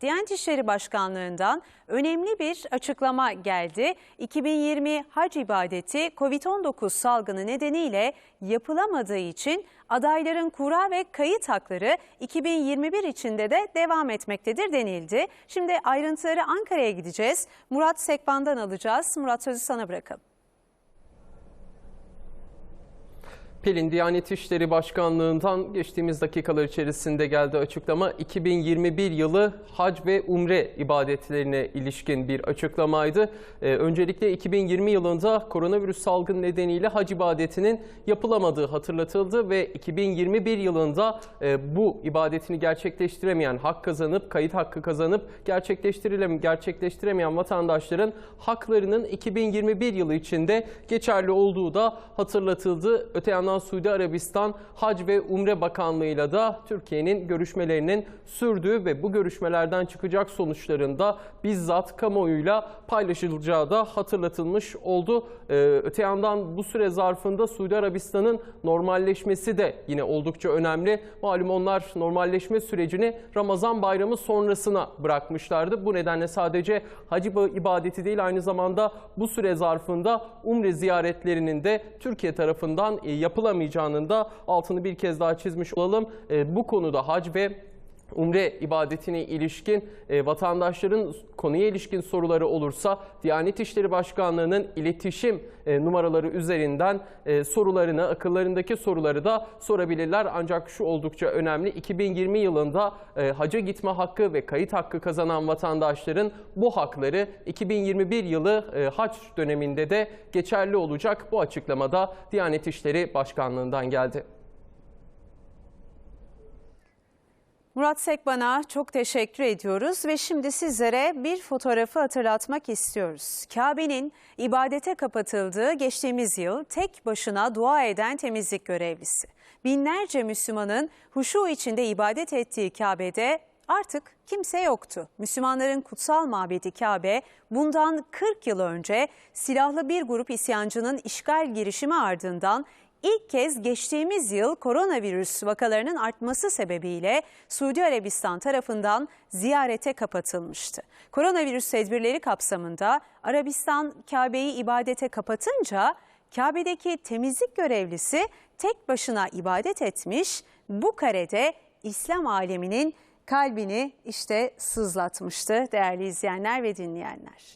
Diyanet İşleri Başkanlığı'ndan önemli bir açıklama geldi. 2020 hac ibadeti Covid-19 salgını nedeniyle yapılamadığı için adayların kura ve kayıt hakları 2021 içinde de devam etmektedir denildi. Şimdi ayrıntıları Ankara'ya gideceğiz. Murat Sekban'dan alacağız. Murat sözü sana bırakalım. Pelin Diyanet İşleri Başkanlığı'ndan geçtiğimiz dakikalar içerisinde geldi açıklama. 2021 yılı hac ve umre ibadetlerine ilişkin bir açıklamaydı. Ee, öncelikle 2020 yılında koronavirüs salgını nedeniyle hac ibadetinin yapılamadığı hatırlatıldı ve 2021 yılında e, bu ibadetini gerçekleştiremeyen, hak kazanıp, kayıt hakkı kazanıp gerçekleştiremeyen vatandaşların haklarının 2021 yılı içinde geçerli olduğu da hatırlatıldı. Öte yandan Suudi Arabistan Hac ve Umre Bakanlığı'yla da Türkiye'nin görüşmelerinin sürdüğü ve bu görüşmelerden çıkacak sonuçların da bizzat kamuoyuyla paylaşılacağı da hatırlatılmış oldu. Ee, öte yandan bu süre zarfında Suudi Arabistan'ın normalleşmesi de yine oldukça önemli. Malum onlar normalleşme sürecini Ramazan bayramı sonrasına bırakmışlardı. Bu nedenle sadece hac ibadeti değil aynı zamanda bu süre zarfında umre ziyaretlerinin de Türkiye tarafından e, yapılamayacağının da altını bir kez daha çizmiş olalım. E, Bu konuda hac ve Umre ibadetine ilişkin e, vatandaşların konuya ilişkin soruları olursa Diyanet İşleri Başkanlığı'nın iletişim e, numaraları üzerinden e, sorularını, akıllarındaki soruları da sorabilirler. Ancak şu oldukça önemli 2020 yılında e, haca gitme hakkı ve kayıt hakkı kazanan vatandaşların bu hakları 2021 yılı e, hac döneminde de geçerli olacak. Bu açıklamada Diyanet İşleri Başkanlığı'ndan geldi. Murat Sekban'a çok teşekkür ediyoruz ve şimdi sizlere bir fotoğrafı hatırlatmak istiyoruz. Kabe'nin ibadete kapatıldığı geçtiğimiz yıl tek başına dua eden temizlik görevlisi. Binlerce Müslümanın huşu içinde ibadet ettiği Kabe'de artık kimse yoktu. Müslümanların kutsal mabedi Kabe bundan 40 yıl önce silahlı bir grup isyancının işgal girişimi ardından İlk kez geçtiğimiz yıl koronavirüs vakalarının artması sebebiyle Suudi Arabistan tarafından ziyarete kapatılmıştı. Koronavirüs tedbirleri kapsamında Arabistan Kabe'yi ibadete kapatınca Kabe'deki temizlik görevlisi tek başına ibadet etmiş. Bu karede İslam aleminin kalbini işte sızlatmıştı değerli izleyenler ve dinleyenler.